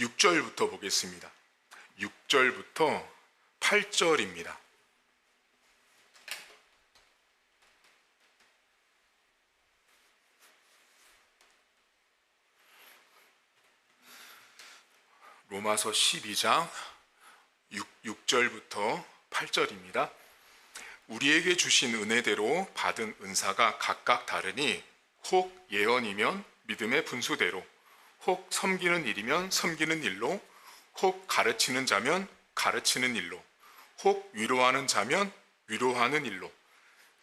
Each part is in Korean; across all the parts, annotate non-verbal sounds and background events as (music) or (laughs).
6절부터 보겠습니다. 6절부터 8절입니다. 로마서 12장 6, 절부터 8절입니다. 우리에게 주신 은혜대로 받은 은사가 각각 다르니 혹 예언이면 믿음의 분수대로 혹 섬기는 일이면 섬기는 일로 혹 가르치는 자면 가르치는 일로 혹 위로하는 자면 위로하는 일로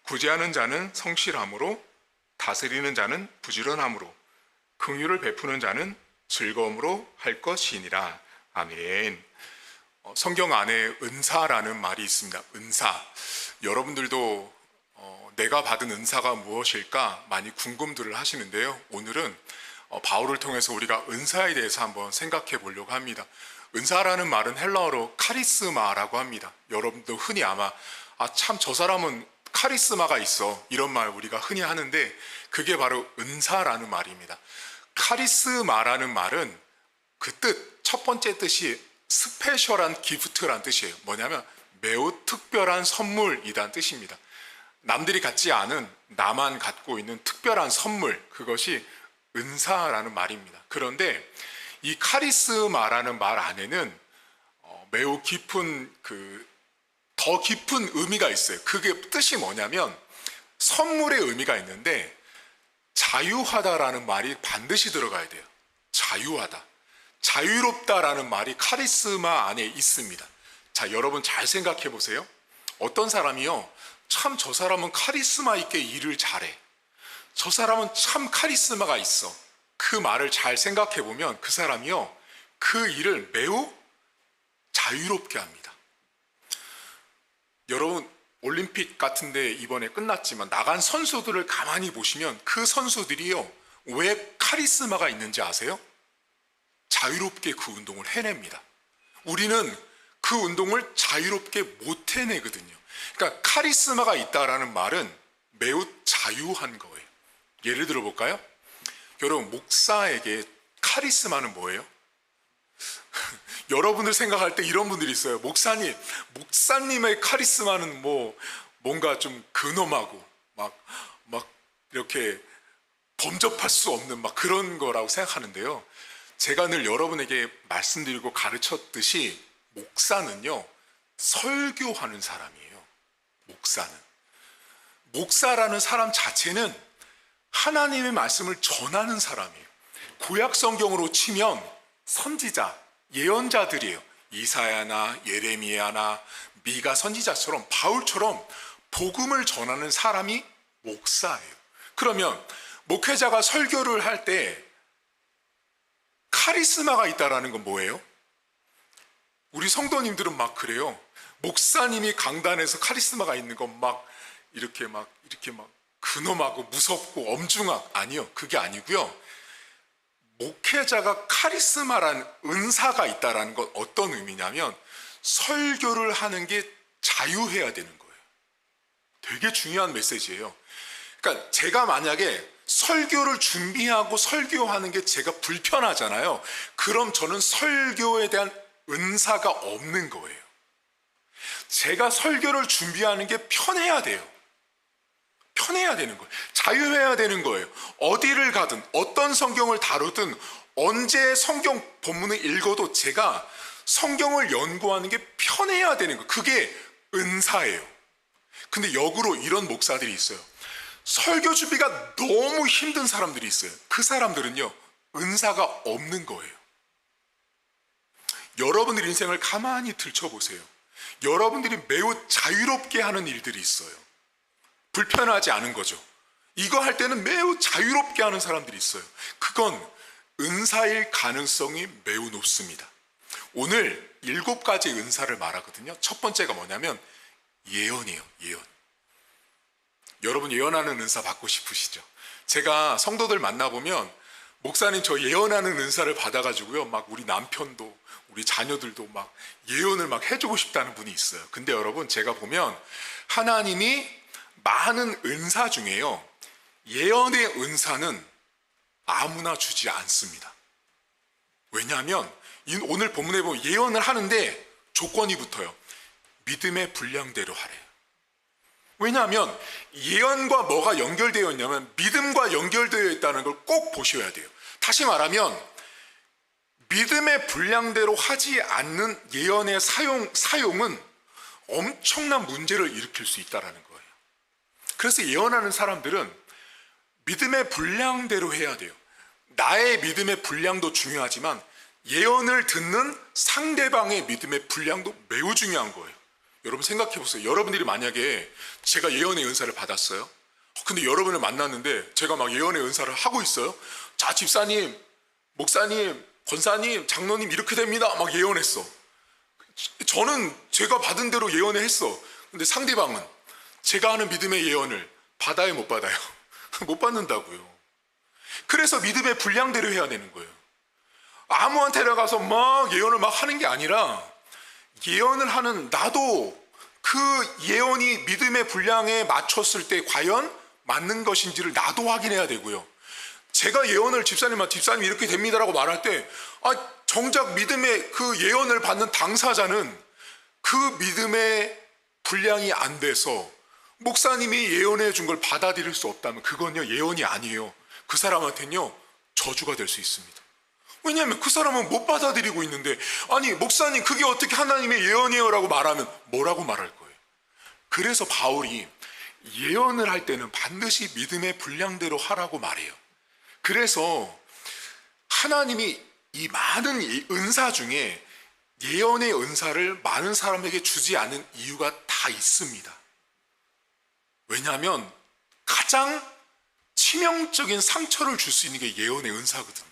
구제하는 자는 성실함으로 다스리는 자는 부지런함으로 긍휼을 베푸는 자는 즐거움으로 할 것이니라 아멘. 어, 성경 안에 은사라는 말이 있습니다. 은사. 여러분들도 어, 내가 받은 은사가 무엇일까 많이 궁금들을 하시는데요. 오늘은 어, 바울을 통해서 우리가 은사에 대해서 한번 생각해 보려고 합니다. 은사라는 말은 헬라어로 카리스마라고 합니다. 여러분도 흔히 아마 아 참 저 사람은 카리스마가 있어 이런 말 우리가 흔히 하는데 그게 바로 은사라는 말입니다. 카리스마라는 말은 그 뜻, 첫 번째 뜻이 스페셜한 기프트란 뜻이에요. 뭐냐면 매우 특별한 선물이란 뜻입니다. 남들이 갖지 않은 나만 갖고 있는 특별한 선물, 그것이 은사라는 말입니다. 그런데 이 카리스마라는 말 안에는 어, 매우 깊은 그 더 깊은 의미가 있어요. 그게 뜻이 뭐냐면 선물의 의미가 있는데 자유하다라는 말이 반드시 들어가야 돼요. 자유하다. 자유롭다라는 말이 카리스마 안에 있습니다. 자, 여러분 잘 생각해 보세요. 어떤 사람이요. 참 저 사람은 카리스마 있게 일을 잘해. 저 사람은 참 카리스마가 있어. 그 말을 잘 생각해 보면 그 사람이요. 그 일을 매우 자유롭게 합니다. 여러분 올림픽 같은데 이번에 끝났지만 나간 선수들을 가만히 보시면 그 선수들이요. 왜 카리스마가 있는지 아세요? 자유롭게 그 운동을 해냅니다. 우리는 그 운동을 자유롭게 못 해내거든요. 그러니까 카리스마가 있다라는 말은 매우 자유한 거예요. 예를 들어 볼까요? 여러분 목사에게 카리스마는 뭐예요? (laughs) 여러분들 생각할 때 이런 분들이 있어요. 목사님, 목사님의 카리스마는 뭐 뭔가 좀 근엄하고 막 막 이렇게 범접할 수 없는 막 그런 거라고 생각하는데요. 제가 늘 여러분에게 말씀드리고 가르쳤듯이 목사는요, 설교하는 사람이에요. 목사는. 목사라는 사람 자체는 하나님의 말씀을 전하는 사람이에요. 구약 성경으로 치면 선지자, 예언자들이에요. 이사야나 예레미야나 미가 선지자처럼 바울처럼 복음을 전하는 사람이 목사예요. 그러면 목회자가 설교를 할 때 카리스마가 있다라는 건 뭐예요? 우리 성도님들은 막 그래요. 목사님이 강단에서 카리스마가 있는 건 막 이렇게 막 이렇게 막 근엄하고 무섭고 엄중하고 아니요. 그게 아니고요. 목회자가 카리스마란 은사가 있다라는 건 어떤 의미냐면 설교를 하는 게 자유해야 되는 거예요. 되게 중요한 메시지예요. 그러니까 제가 만약에 설교를 준비하고 설교하는 게 제가 불편하잖아요. 그럼 저는 설교에 대한 은사가 없는 거예요. 제가 설교를 준비하는 게 편해야 돼요. 편해야 되는 거예요. 자유해야 되는 거예요. 어디를 가든 어떤 성경을 다루든 언제 성경 본문을 읽어도 제가 성경을 연구하는 게 편해야 되는 거예요. 그게 은사예요. 근데 역으로 이런 목사들이 있어요. 설교 준비가 너무 힘든 사람들이 있어요. 그 사람들은요, 은사가 없는 거예요. 여러분들 인생을 가만히 들춰보세요. 여러분들이 매우 자유롭게 하는 일들이 있어요. 불편하지 않은 거죠. 이거 할 때는 매우 자유롭게 하는 사람들이 있어요. 그건 은사일 가능성이 매우 높습니다. 오늘 일곱 가지 은사를 말하거든요. 첫 번째가 뭐냐면 예언이에요, 예언. 여러분 예언하는 은사 받고 싶으시죠? 제가 성도들 만나보면 목사님 저 예언하는 은사를 받아가지고요. 막 우리 남편도 우리 자녀들도 막 예언을 막 해주고 싶다는 분이 있어요. 근데 여러분 제가 보면 하나님이 많은 은사 중에요. 예언의 은사는 아무나 주지 않습니다. 왜냐하면 이- 오늘 본문에 보면 예언을 하는데 조건이 붙어요. 믿음의 분량대로 하래요. 왜냐하면 예언과 뭐가 연결되어 있냐면 믿음과 연결되어 있다는 걸 꼭 보셔야 돼요. 다시 말하면 믿음의 분량대로 하지 않는 예언의 사용, 사용은 엄청난 문제를 일으킬 수 있다는 거예요. 그래서 예언하는 사람들은 믿음의 분량대로 해야 돼요. 나의 믿음의 분량도 중요하지만 예언을 듣는 상대방의 믿음의 분량도 매우 중요한 거예요. 여러분 생각해 보세요. 여러분들이 만약에 제가 예언의 은사를 받았어요. 어, 근데 여러분을 만났는데 제가 막 예언의 은사를 하고 있어요. 자, 집사님, 목사님, 권사님, 장로님 이렇게 됩니다. 막 예언했어. 저는 제가 받은 대로 예언을 했어. 근데 상대방은 제가 하는 믿음의 예언을 받아요, 못 받아요? (laughs) 못 받는다고요. 그래서 믿음의 분량대로 해야 되는 거예요. 아무한테나 가서 막 예언을 막 하는 게 아니라 예언을 하는 나도 그 예언이 믿음의 분량에 맞췄을 때 과연 맞는 것인지를 나도 확인해야 되고요. 제가 예언을 집사님한테 집사님 이렇게 됩니다라고 말할 때, 아, 정작 믿음의 그 예언을 받는 당사자는 그 믿음의 분량이 안 돼서 목사님이 예언해 준 걸 받아들일 수 없다면 그건요, 예언이 아니에요. 그 사람한테는요, 저주가 될 수 있습니다. 왜냐하면 그 사람은 못 받아들이고 있는데, 아니, 목사님, 그게 어떻게 하나님의 예언이에요? 라고 말하면 뭐라고 말할 거예요? 그래서 바울이 예언을 할 때는 반드시 믿음의 분량대로 하라고 말해요. 그래서 하나님이 이 많은 이 은사 중에 예언의 은사를 많은 사람에게 주지 않은 이유가 다 있습니다. 왜냐하면 가장 치명적인 상처를 줄 수 있는 게 예언의 은사거든요.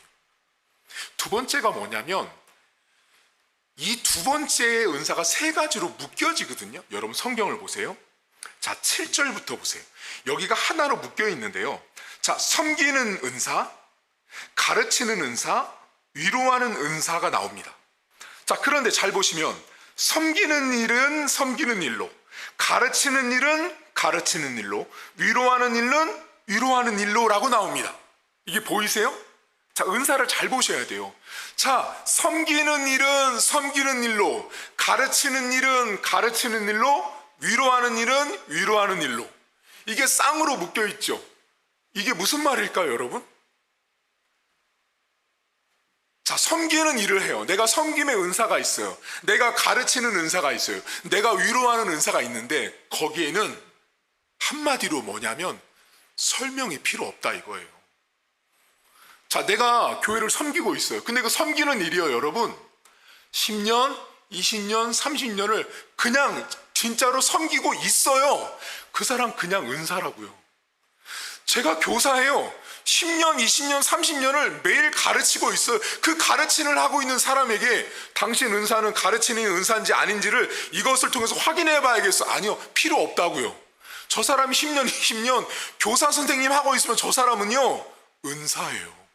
두 번째가 뭐냐면 이 두 번째의 은사가 세 가지로 묶여지거든요. 여러분 성경을 보세요. 자, 7절부터 보세요. 여기가 하나로 묶여 있는데요. 자, 섬기는 은사, 가르치는 은사, 위로하는 은사가 나옵니다. 자, 그런데 잘 보시면 섬기는 일은 섬기는 일로, 가르치는 일은 가르치는 일로, 위로하는 일은 위로하는 일로라고 나옵니다. 이게 보이세요? 자, 은사를 잘 보셔야 돼요. 자, 섬기는 일은 섬기는 일로, 가르치는 일은 가르치는 일로, 위로하는 일은 위로하는 일로. 이게 쌍으로 묶여 있죠. 이게 무슨 말일까요, 여러분? 자, 섬기는 일을 해요. 내가 섬김의 은사가 있어요. 내가 가르치는 은사가 있어요. 내가 위로하는 은사가 있는데 거기에는 한마디로 뭐냐면 설명이 필요 없다 이거예요. 자, 내가 교회를 섬기고 있어요. 근데 그 섬기는 일이요, 여러분. 10년, 20년, 30년을 그냥 진짜로 섬기고 있어요. 그 사람 그냥 은사라고요. 제가 교사예요. 10년, 20년, 30년을 매일 가르치고 있어요. 그 가르치는 하고 있는 사람에게 당신 은사는 가르치는 은사인지 아닌지를 이것을 통해서 확인해 봐야겠어. 아니요. 필요 없다고요. 저 사람이 10년, 20년 교사 선생님 하고 있으면 저 사람은요. 은사예요.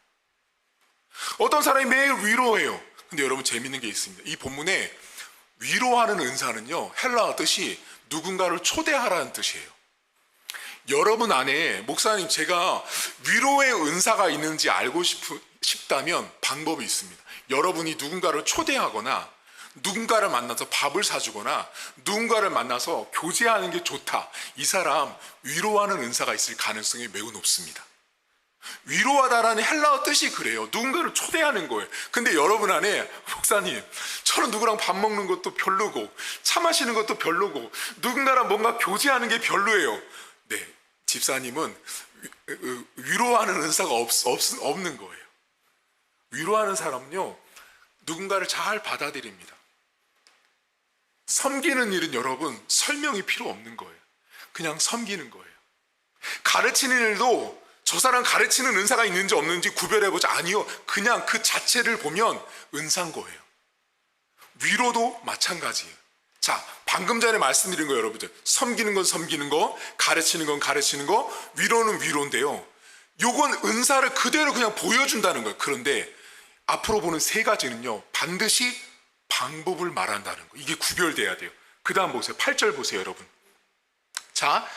어떤 사람이 매일 위로해요. 근데 여러분 재밌는 게 있습니다. 이 본문에 위로하는 은사는요. 헬라어 뜻이 누군가를 초대하라는 뜻이에요. 여러분 안에 목사님 제가 위로의 은사가 있는지 알고 싶, 싶다면 방법이 있습니다. 여러분이 누군가를 초대하거나 누군가를 만나서 밥을 사주거나 누군가를 만나서 교제하는 게 좋다. 이 사람 위로하는 은사가 있을 가능성이 매우 높습니다. 위로하다라는 헬라어 뜻이 그래요. 누군가를 초대하는 거예요. 근데 여러분 안에 목사님, 저는 누구랑 밥 먹는 것도 별로고 차 마시는 것도 별로고 누군가랑 뭔가 교제하는 게 별로예요. 네, 집사님은 위- 위로하는 은사가 없, 없, 없는 거예요. 위로하는 사람은요, 누군가를 잘 받아들입니다. 섬기는 일은 여러분 설명이 필요 없는 거예요. 그냥 섬기는 거예요. 가르치는 일도 저 사람 가르치는 은사가 있는지 없는지 구별해보자. 아니요. 그냥 그 자체를 보면 은사인 거예요. 위로도 마찬가지예요. 자, 방금 전에 말씀드린 거 여러분들. 섬기는 건 섬기는 거, 가르치는 건 가르치는 거, 위로는 위로인데요. 요건 은사를 그대로 그냥 보여준다는 거예요. 그런데 앞으로 보는 세 가지는요. 반드시 방법을 말한다는 거. 이게 구별돼야 돼요. 그 다음 보세요. 8절 보세요, 여러분. 자,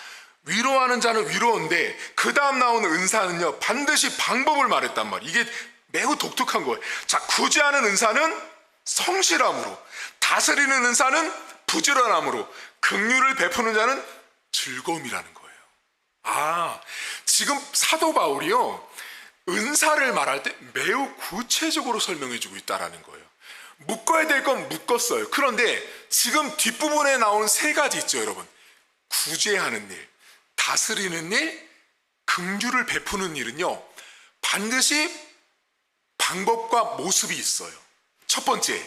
위로하는 자는 위로인데 그 다음 나오는 은사는요 반드시 방법을 말했단 말이에요. 이게 매우 독특한 거예요. 자, 구제하는 은사는 성실함으로 다스리는 은사는 부지런함으로 긍휼을 베푸는 자는 즐거움이라는 거예요. 아, 지금 사도 바울이요. 은사를 말할 때 매우 구체적으로 설명해 주고 있다라는 거예요. 묶어야 될 건 묶었어요. 그런데 지금 뒷부분에 나온 세 가지 있죠, 여러분. 구제하는 일, 다스리는 일, 긍휼을 베푸는 일은요. 반드시 방법과 모습이 있어요. 첫 번째,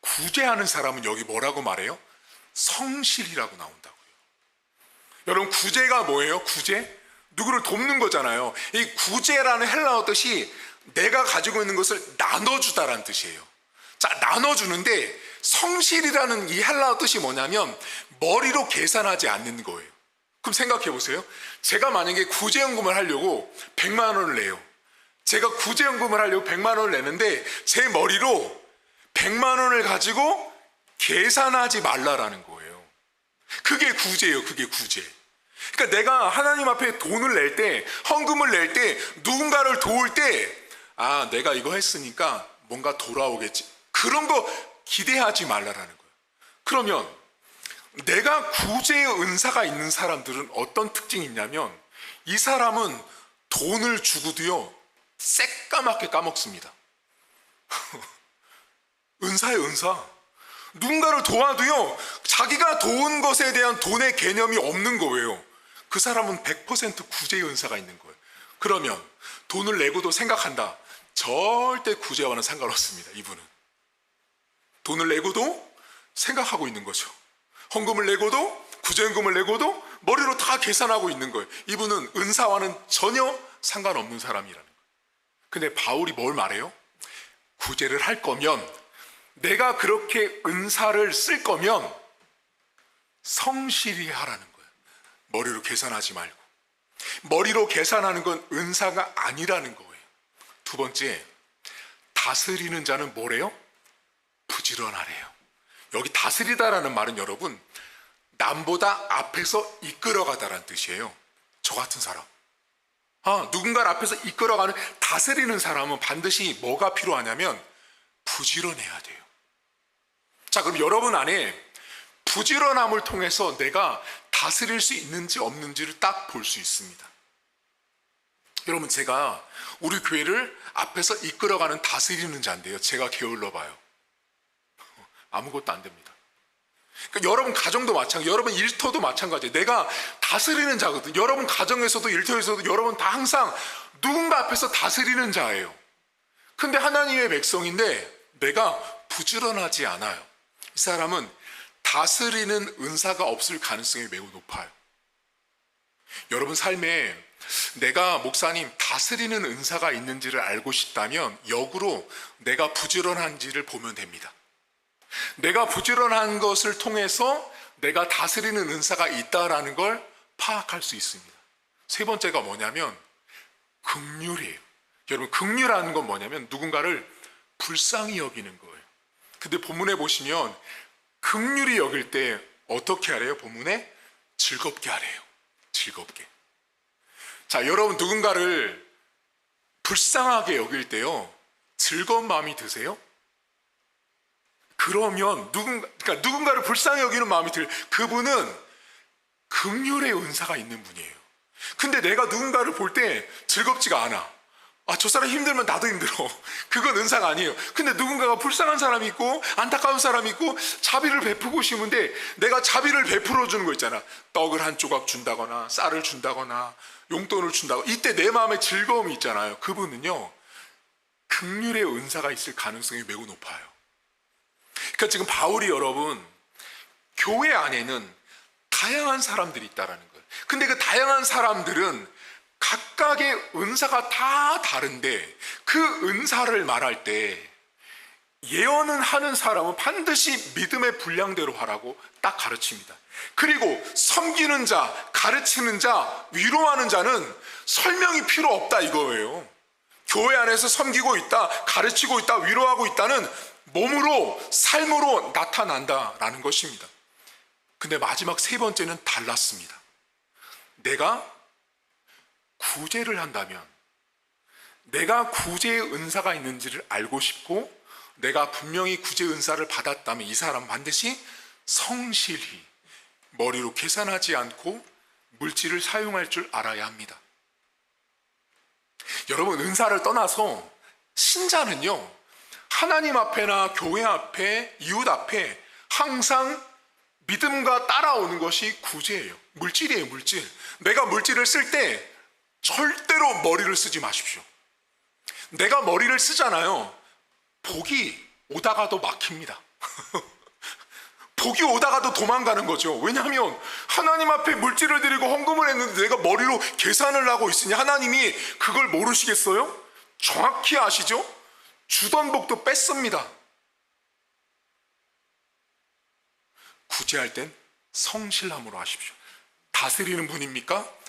구제하는 사람은 여기 뭐라고 말해요? 성실이라고 나온다고요. 여러분, 구제가 뭐예요? 구제? 누구를 돕는 거잖아요. 이 구제라는 헬라어 뜻이 내가 가지고 있는 것을 나눠주다라는 뜻이에요. 자, 나눠주는데 성실이라는 이 헬라어 뜻이 뭐냐면 머리로 계산하지 않는 거예요. 그럼 생각해 보세요. 제가 만약에 구제연금을 하려고 100만 원을 내요. 제가 구제연금을 하려고 100만 원을 내는데 제 머리로 100만 원을 가지고 계산하지 말라라는 거예요. 그게 구제예요. 그게 구제. 그러니까 내가 하나님 앞에 돈을 낼 때, 헌금을 낼 때, 누군가를 도울 때, 아, 내가 이거 했으니까 뭔가 돌아오겠지. 그런 거 기대하지 말라라는 거예요. 그러면 내가 구제의 은사가 있는 사람들은 어떤 특징이 있냐면 이 사람은 돈을 주고도요, 새까맣게 까먹습니다. (laughs) 은사의 은사. 누군가를 도와도요, 자기가 도운 것에 대한 돈의 개념이 없는 거예요. 그 사람은 100% 구제의 은사가 있는 거예요. 그러면 돈을 내고도 생각한다. 절대 구제와는 상관없습니다. 이분은. 돈을 내고도 생각하고 있는 거죠. 헌금을 내고도 구제연금을 내고도 머리로 다 계산하고 있는 거예요. 이분은 은사와는 전혀 상관없는 사람이라는 거예요. 근데 바울이 뭘 말해요? 구제를 할 거면 내가 그렇게 은사를 쓸 거면 성실히 하라는 거예요. 머리로 계산하지 말고. 머리로 계산하는 건 은사가 아니라는 거예요. 두 번째, 다스리는 자는 뭐래요? 부지런하래요. 여기 다스리다라는 말은 여러분, 남보다 앞에서 이끌어가다라는 뜻이에요. 저 같은 사람. 아, 누군가를 앞에서 이끌어가는 다스리는 사람은 반드시 뭐가 필요하냐면 부지런해야 돼요. 자, 그럼 여러분 안에 부지런함을 통해서 내가 다스릴 수 있는지 없는지를 딱 볼 수 있습니다. 여러분, 제가 우리 교회를 앞에서 이끌어가는 다스리는 자인데요. 제가 게을러 봐요. (laughs) 아무것도 안 됩니다. 그러니까 여러분 가정도 마찬가지, 여러분 일터도 마찬가지예요. 내가 다스리는 자거든. 여러분 가정에서도 일터에서도 여러분 다 항상 누군가 앞에서 다스리는 자예요. 근데 하나님의 백성인데 내가 부지런하지 않아요. 이 사람은 다스리는 은사가 없을 가능성이 매우 높아요. 여러분 삶에 내가 목사님 다스리는 은사가 있는지를 알고 싶다면 역으로 내가 부지런한지를 보면 됩니다. 내가 부지런한 것을 통해서 내가 다스리는 은사가 있다라는 걸 파악할 수 있습니다. 세 번째가 뭐냐면 극률이에요. 여러분 극률하는 건 뭐냐면 누군가를 불쌍히 여기는 거예요. 근데 본문에 보시면 극률이 여길 때 어떻게 하래요? 본문에 즐겁게 하래요. 즐겁게. 자, 여러분 누군가를 불쌍하게 여길 때요. 즐거운 마음이 드세요? 그러면 누군가 그러니까 누군가를 불쌍히 여기는 마음이 들 그분은 긍휼의 은사가 있는 분이에요. 근데 내가 누군가를 볼 때 즐겁지가 않아. 아, 저 사람 힘들면 나도 힘들어. (laughs) 그건 은사가 아니에요. 근데 누군가가 불쌍한 사람이 있고, 안타까운 사람이 있고, 자비를 베푸고 싶은데, 내가 자비를 베풀어 주는 거 있잖아. 떡을 한 조각 준다거나, 쌀을 준다거나, 용돈을 준다거나. 이때 내 마음에 즐거움이 있잖아요. 그분은요, 극률의 은사가 있을 가능성이 매우 높아요. 그러니까 지금 바울이 여러분, 교회 안에는 다양한 사람들이 있다라는 거예요. 근데 그 다양한 사람들은 각각의 은사가 다 다른데 그 은사를 말할 때 예언은 하는 사람은 반드시 믿음의 분량대로 하라고 딱 가르칩니다. 그리고 섬기는 자, 가르치는 자, 위로하는 자는 설명이 필요 없다 이거예요. 교회 안에서 섬기고 있다, 가르치고 있다, 위로하고 있다는 몸으로, 삶으로 나타난다라는 것입니다. 근데 마지막 세 번째는 달랐습니다. 내가 구제를 한다면 내가 구제의 은사가 있는지를 알고 싶고 내가 분명히 구제 은사를 받았다면 이 사람 반드시 성실히 머리로 계산하지 않고 물질을 사용할 줄 알아야 합니다. 여러분 은사를 떠나서 신자는요 하나님 앞에나 교회 앞에 이웃 앞에 항상 믿음과 따라오는 것이 구제예요. 물질이에요, 물질. 내가 물질을 쓸 때 절대로 머리를 쓰지 마십시오. 내가 머리를 쓰잖아요. 복이 오다가도 막힙니다. (laughs) 복이 오다가도 도망가는 거죠. 왜냐하면 하나님 앞에 물질을 드리고 헌금을 했는데 내가 머리로 계산을 하고 있으니 하나님이 그걸 모르시겠어요? 정확히 아시죠? 주던 복도 뺐습니다. 구제할 땐 성실함으로 하십시오. 다스리는 분입니까?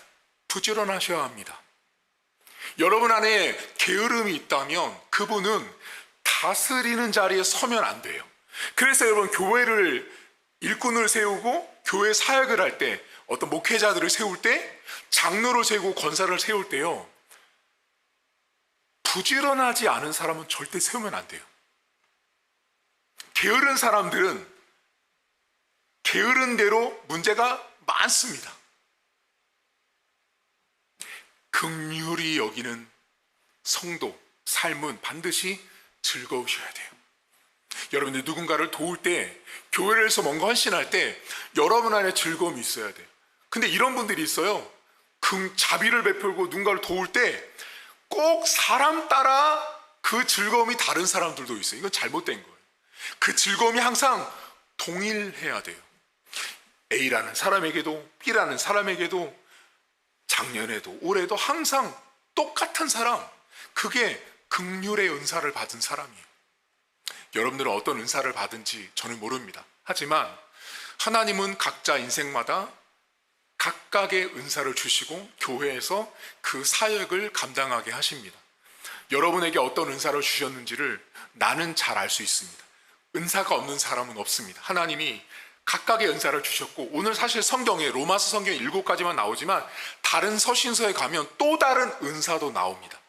부지런하셔야 합니다. 여러분 안에 게으름이 있다면 그분은 다스리는 자리에 서면 안 돼요. 그래서 여러분 교회를 일꾼을 세우고 교회 사역을 할 때 어떤 목회자들을 세울 때 장로를 세우고 권사를 세울 때요. 부지런하지 않은 사람은 절대 세우면 안 돼요. 게으른 사람들은 게으른 대로 문제가 많습니다. 극률이 여기는 성도, 삶은 반드시 즐거우셔야 돼요. 여러분들 누군가를 도울 때, 교회에서 뭔가 헌신할 때, 여러분 안에 즐거움이 있어야 돼요. 근데 이런 분들이 있어요. 금, 자비를 베풀고 누군가를 도울 때, 꼭 사람 따라 그 즐거움이 다른 사람들도 있어요. 이건 잘못된 거예요. 그 즐거움이 항상 동일해야 돼요. A라는 사람에게도, B라는 사람에게도, 작년에도, 올해도 항상 똑같은 사람, 그게 극률의 은사를 받은 사람이에요. 여러분들은 어떤 은사를 받은지 저는 모릅니다. 하지만 하나님은 각자 인생마다 각각의 은사를 주시고 교회에서 그 사역을 감당하게 하십니다. 여러분에게 어떤 은사를 주셨는지를 나는 잘 알 수 있습니다. 은사가 없는 사람은 없습니다. 하나님이 각각의 은사를 주셨고 오늘 사실 성경에 로마서 성경 일곱 가지만 나오지만 다른 서신서에 가면 또 다른 은사도 나옵니다.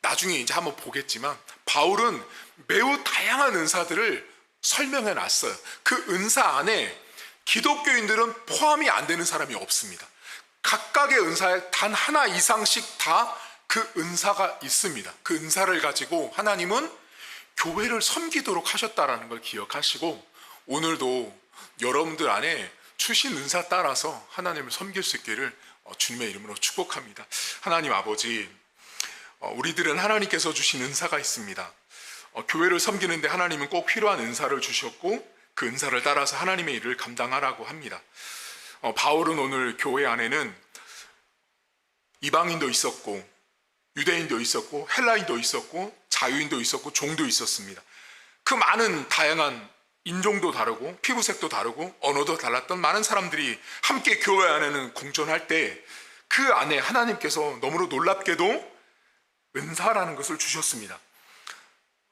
나중에 이제 한번 보겠지만 바울은 매우 다양한 은사들을 설명해 놨어요. 그 은사 안에 기독교인들은 포함이 안 되는 사람이 없습니다. 각각의 은사에 단 하나 이상씩 다 그 은사가 있습니다. 그 은사를 가지고 하나님은 교회를 섬기도록 하셨다라는 걸 기억하시고 오늘도 여러분들 안에 주신 은사 따라서 하나님을 섬길 수 있기를 어, 주님의 이름으로 축복합니다. 하나님 아버지, 어, 우리들은 하나님께서 주신 은사가 있습니다. 어, 교회를 섬기는데 하나님은 꼭 필요한 은사를 주셨고 그 은사를 따라서 하나님의 일을 감당하라고 합니다. 바울은 오늘 교회 안에는 이방인도 있었고 유대인도 있었고 헬라인도 있었고 자유인도 있었고 종도 있었습니다. 그 많은 다양한 인종도 다르고 피부색도 다르고 언어도 달랐던 많은 사람들이 함께 교회 안에는 공존할 때 그 안에 하나님께서 너무로 놀랍게도 은사라는 것을 주셨습니다.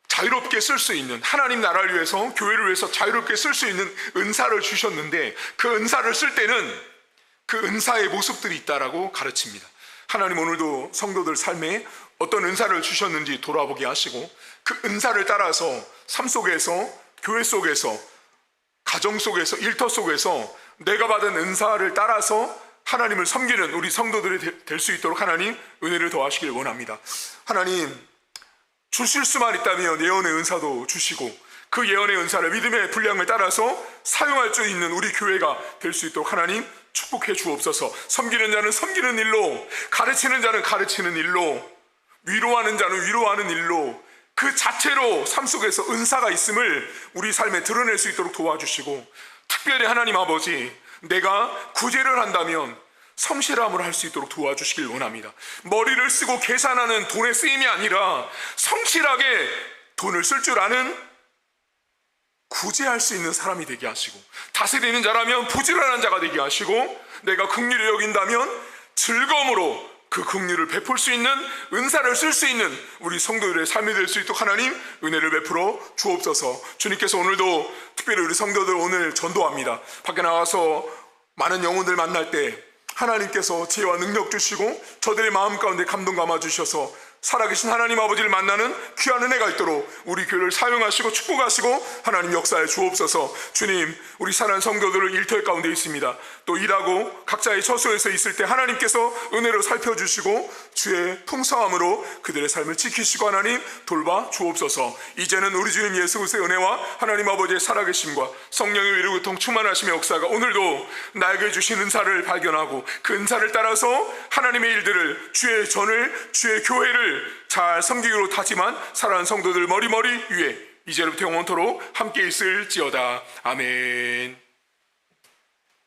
자유롭게 쓸 수 있는 하나님 나라를 위해서 교회를 위해서 자유롭게 쓸 수 있는 은사를 주셨는데 그 은사를 쓸 때는 그 은사의 모습들이 있다라고 가르칩니다. 하나님 오늘도 성도들 삶에 어떤 은사를 주셨는지 돌아보게 하시고 그 은사를 따라서 삶 속에서 교회 속에서 가정 속에서 일터 속에서 내가 받은 은사를 따라서 하나님을 섬기는 우리 성도들이 될 수 있도록 하나님 은혜를 더하시길 원합니다. 하나님 주실 수만 있다면 예언의 은사도 주시고 그 예언의 은사를 믿음의 분량을 따라서 사용할 수 있는 우리 교회가 될 수 있도록 하나님 축복해 주옵소서. 섬기는 자는 섬기는 일로, 가르치는 자는 가르치는 일로, 위로하는 자는 위로하는 일로, 그 자체로 삶 속에서 은사가 있음을 우리 삶에 드러낼 수 있도록 도와주시고, 특별히 하나님 아버지, 내가 구제를 한다면 성실함을 할수 있도록 도와주시길 원합니다. 머리를 쓰고 계산하는 돈의 쓰임이 아니라 성실하게 돈을 쓸 줄 아는 구제할 수 있는 사람이 되게 하시고 다스리는 자라면 부지런한 자가 되게 하시고 내가 긍휼을 여긴다면 즐거움으로 그 긍휼을 베풀 수 있는 은사를 쓸 수 있는 우리 성도들의 삶이 될 수 있도록 하나님 은혜를 베풀어 주옵소서. 주님께서 오늘도 특별히 우리 성도들 오늘 전도합니다. 밖에 나와서 많은 영혼들 만날 때 하나님께서 지혜와 능력 주시고 저들의 마음 가운데 감동 감아 주셔서 살아계신 하나님 아버지를 만나는 귀한 은혜가 있도록 우리 교회를 사용하시고 축복하시고 하나님 역사에 주옵소서. 주님 우리 사랑하는 성도들을 일터의 가운데 있습니다. 또 일하고 각자의 처소에서 있을 때 하나님께서 은혜로 살펴주시고 주의 풍성함으로 그들의 삶을 지키시고 하나님 돌봐 주옵소서. 이제는 우리 주님 예수 그리스도의 은혜와 하나님 아버지의 살아계심과 성령의 위로 고 통 충만하심의 역사가 오늘도 나에게 주신 은사를 발견하고 그 은사를 따라서 하나님의 일들을 주의 전을 주의 교회를 잘 섬기기로 타지만 사랑하는 성도들 머리머리 위에 이제부터 영원토록 함께 있을지어다. 아멘